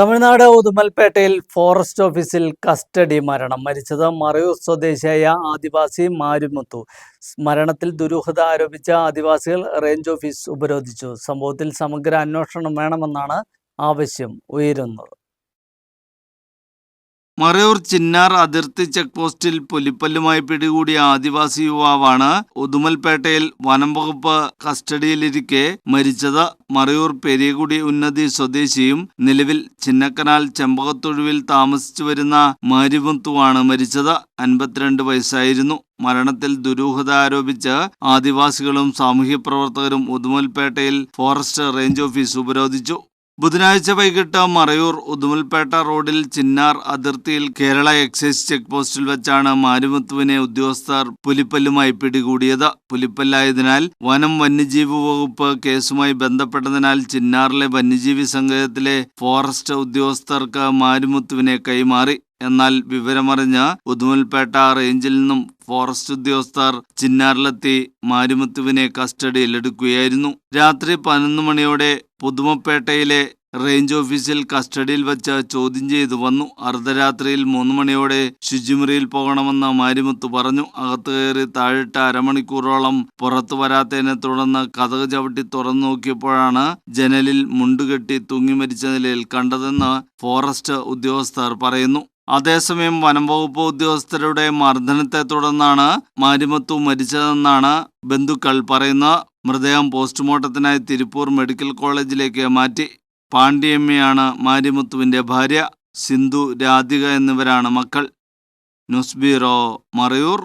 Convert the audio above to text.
തമിഴ്നാട് ഉദുമൽപേട്ടയിൽ ഫോറസ്റ്റ് ഓഫീസിൽ കസ്റ്റഡി മരണം. മരിച്ചത് മറയൂർ സ്വദേശിയായ ആദിവാസി മാരുമുത്തു. മരണത്തിൽ ദുരൂഹത ആരോപിച്ച ആദിവാസികൾ റേഞ്ച് ഓഫീസ് ഉപരോധിച്ചു. സംഭവത്തിൽ സമഗ്ര അന്വേഷണം വേണമെന്നാണ് ആവശ്യം ഉയരുന്നത്. മറയൂർ ചിന്നാർ അതിർത്തി ചെക്ക് പോസ്റ്റിൽ പുലിപ്പല്ലുമായി പിടികൂടിയ ആദിവാസി യുവാവാണ് ഉദുമൽപേട്ടയിൽ വനം വകുപ്പ് കസ്റ്റഡിയിലിരിക്കെ മരിച്ചത്. മറയൂർ പെരിയകുടി ഉന്നതി സ്വദേശിയും നിലവിൽ ചിന്നക്കനാൽ ചെമ്പകത്തൊഴുവിൽ താമസിച്ചു വരുന്ന മാരിമുത്തുവാണ് മരിച്ചത്. അൻപത്തിരണ്ട് വയസ്സായിരുന്നു. മരണത്തിൽ ദുരൂഹത ആരോപിച്ച് ആദിവാസികളും സാമൂഹ്യ പ്രവർത്തകരും ഉദുമൽപേട്ടയിൽ ഫോറസ്റ്റ് റേഞ്ച് ഓഫീസ് ഉപരോധിച്ചു. ബുധനാഴ്ച വൈകിട്ട് മറയൂർ ഉദുമൽപേട്ട റോഡിൽ ചിന്നാർ അതിർത്തിയിൽ കേരള എക്സൈസ് ചെക്ക് പോസ്റ്റിൽ വെച്ചാണ് മാരിമുത്തുവിനെ ഉദ്യോഗസ്ഥർ പുലിപ്പല്ലുമായി പിടികൂടിയത്. പുലിപ്പല്ലായതിനാൽ വനം വന്യജീവി വകുപ്പ് കേസുമായി ബന്ധപ്പെട്ടതിനാൽ ചിന്നാറിലെ വന്യജീവി സംഘത്തിലെ ഫോറസ്റ്റ് ഉദ്യോഗസ്ഥർക്ക് മാരിമുത്തുവിനെ കൈമാറി. എന്നാൽ വിവരമറിഞ്ഞ് ഉദുമൽപേട്ട റേഞ്ചിൽ നിന്നും ഫോറസ്റ്റ് ഉദ്യോഗസ്ഥർ ചിന്നാറിലെത്തി മാരിമുത്തുവിനെ കസ്റ്റഡിയിലെടുക്കുകയായിരുന്നു രാത്രി പതിനൊന്ന് മണിയോടെ പുതുമപ്പേട്ടയിലെ റേഞ്ച് ഓഫീസിൽ കസ്റ്റഡിയിൽ വച്ച് ചോദ്യം ചെയ്തു വന്നു. അർദ്ധരാത്രിയിൽ മൂന്ന് മണിയോടെ ശുചിമുറിയിൽ പോകണമെന്ന് മാരിമുത്തു പറഞ്ഞു. അകത്ത് കയറി താഴിട്ട് അരമണിക്കൂറോളം പുറത്തു വരാത്തതിനെ തുടർന്ന് കഥക് ചവിട്ടി തുറന്നു നോക്കിയപ്പോഴാണ് ജനലിൽ മുണ്ടുകെട്ടി തൂങ്ങി മരിച്ച നിലയിൽ കണ്ടതെന്ന് ഫോറസ്റ്റ് ഉദ്യോഗസ്ഥർ പറയുന്നു. അതേസമയം വനം വകുപ്പ് ഉദ്യോഗസ്ഥരുടെ മർദ്ദനത്തെ തുടർന്നാണ് മാരിമത്തു മരിച്ചതെന്നാണ് ബന്ധുക്കൾ പറയുന്ന മൃതദേഹം പോസ്റ്റ്മോർട്ടത്തിനായി തിരുപ്പൂർ മെഡിക്കൽ കോളേജിലേക്ക് മാറ്റി. പാണ്ഡ്യമ്മയാണ് മാരിമുത്തുവിന്റെ ഭാര്യ. സിന്ധു രാധിക എന്നിവരാണ് മക്കൾ. News bureau Marayur.